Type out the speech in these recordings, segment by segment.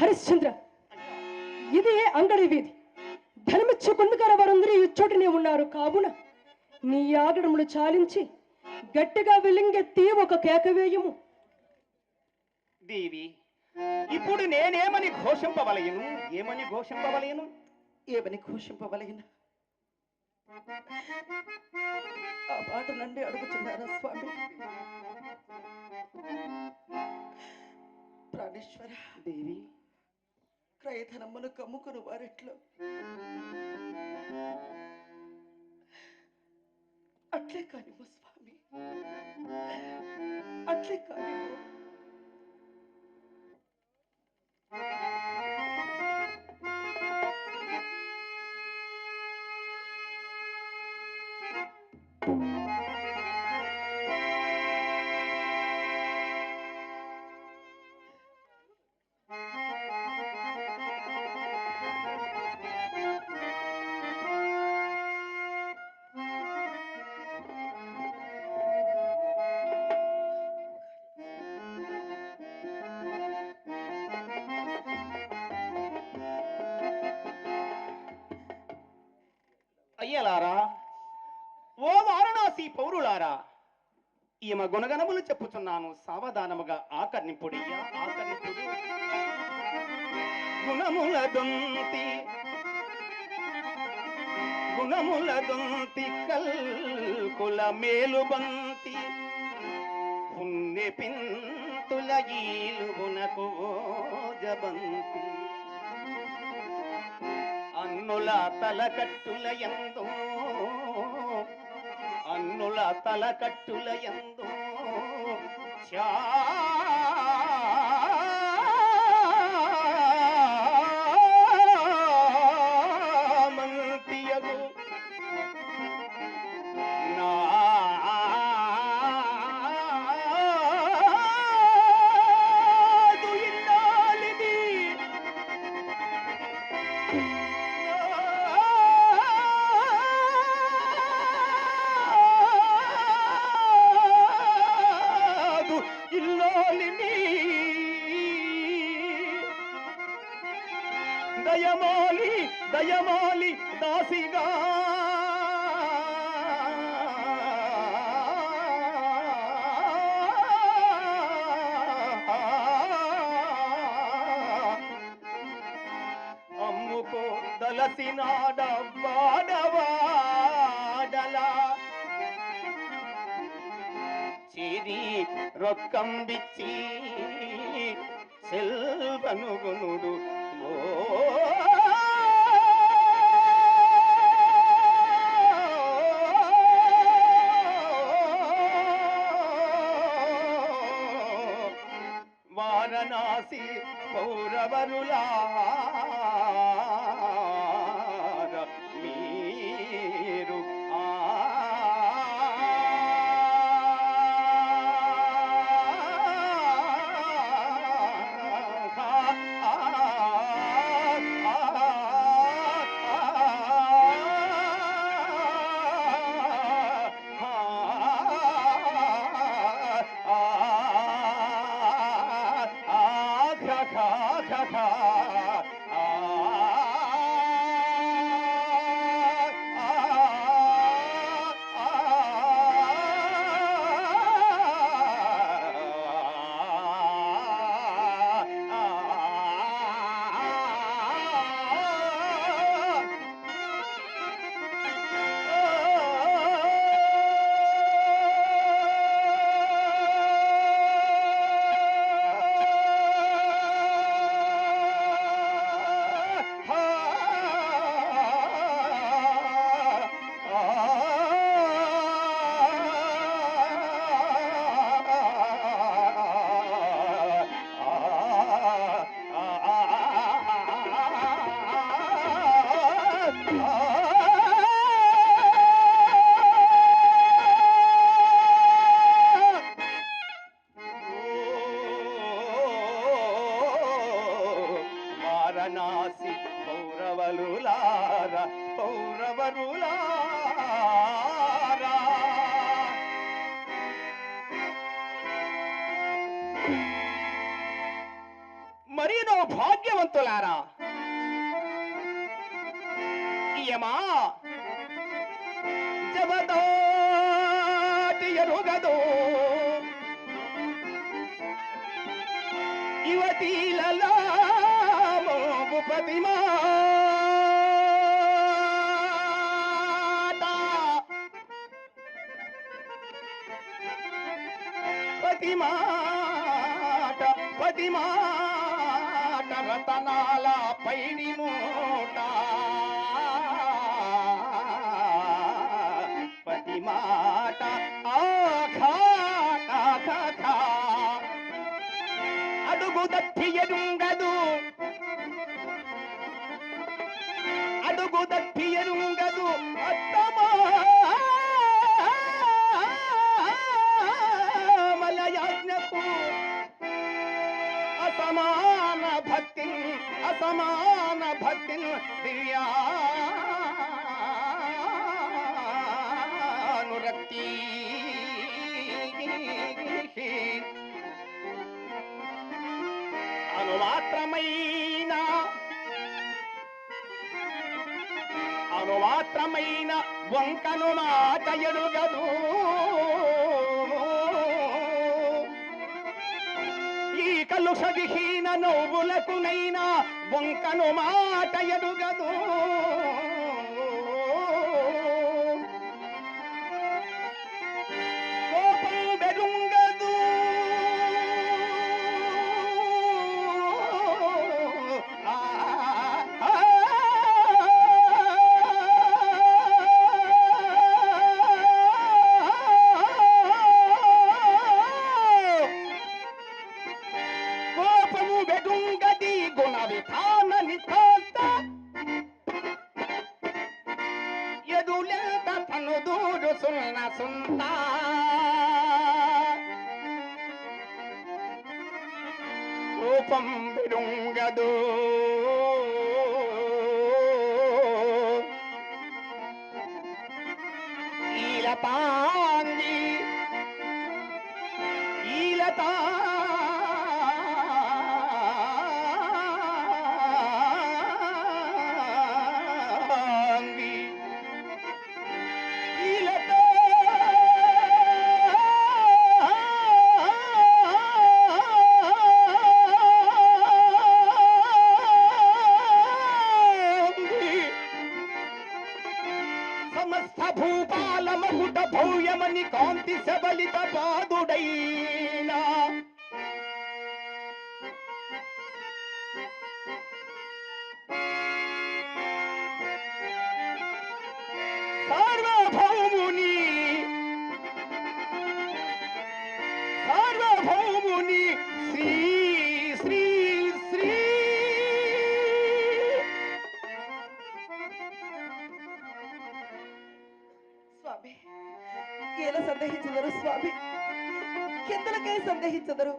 హరిశ్చంద్ర ఇది అంగడి వీధి. ధనమిచ్చి పొందుకార వారందరూ ఈ చోటనే ఉన్నారు. కావున నీ ఆగడములు చాలించి గట్టిగా వెలింగెత్తి ఒక కేక వేయము. దేవి ఇప్పుడు నేనేమని ఘోషింపవలయను ఏమని ఘోషింపవలయను ఏమని ఘోషింపవలగిన ఆ మాట నండి అడుగుతున్నారా స్వామి? ప్రాణేశ్వర దేవి క్రయధనమును కమ్ముకుని వారిట్లో అట్లే కానివ్వు స్వామి అట్లే కానివ్వు you. ఈమె గుణగణములు చెప్పుచున్నాను. సావధానముగా ఆకర్ణింపుడి. ఆకర్ణింపుడు. గుణముల దొంతి గుణముల దొంతి కల్కుల మేలుబంతి పుణ్య పింతుల ఈలుగునకు జబంతి అన్నుల తలకట్టుల ఎందు అన్నుల తలకట్టుల ఎందు చామంతియగు నాదు ఇన్నాలిది దలసినాడ వాడవాడలా చిరి రొక్కం బిచ్చి సెల్వనుగునుడు ఓ మరీనో భాగ్యవంతులారా? యమా జవదాటి ఎరుగదు యువతీలలో మోగుపతి మాట పతి మాట రతనాల పైని మూట. పతి మాట ఆఘాట అడుగు దప్పి ఎరుంగదు అడుగు దప్పి సమాన భక్తి దివ్యానురక్తి అనుమాత్రమైన. అనుమాత్రమైన వంకను మాట ఎరుగదు. ఈ కలుష విహీన నవ్వులకునైనా వంకను మాట ఎదుగదు rupam virungado స్వామి. ఈయన సందేహించదరు స్వామి. కిందలకే సందేహించదరు.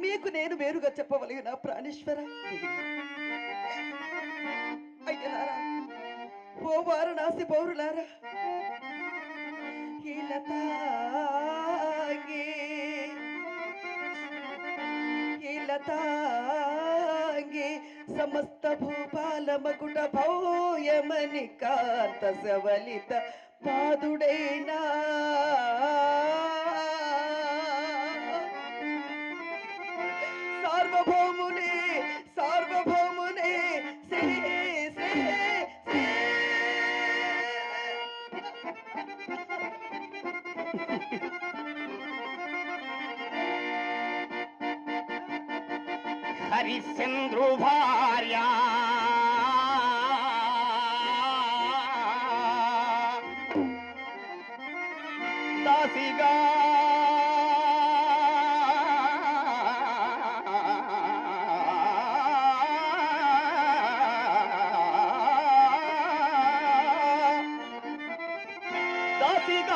మీకు నేను వేరుగా చెప్పవలసిన ప్రాణేశ్వర. అయ్యలారా ఓ వారణాసి పౌరులారా. ఈలతాంగి ఈలతాంగి సమస్త భూపాల మకుట భౌయమని కాంత సవలిత పాదుడైనా సార్వభౌముని సార్వభౌముని హరిశ్చంద్రు భార్యా. Jesse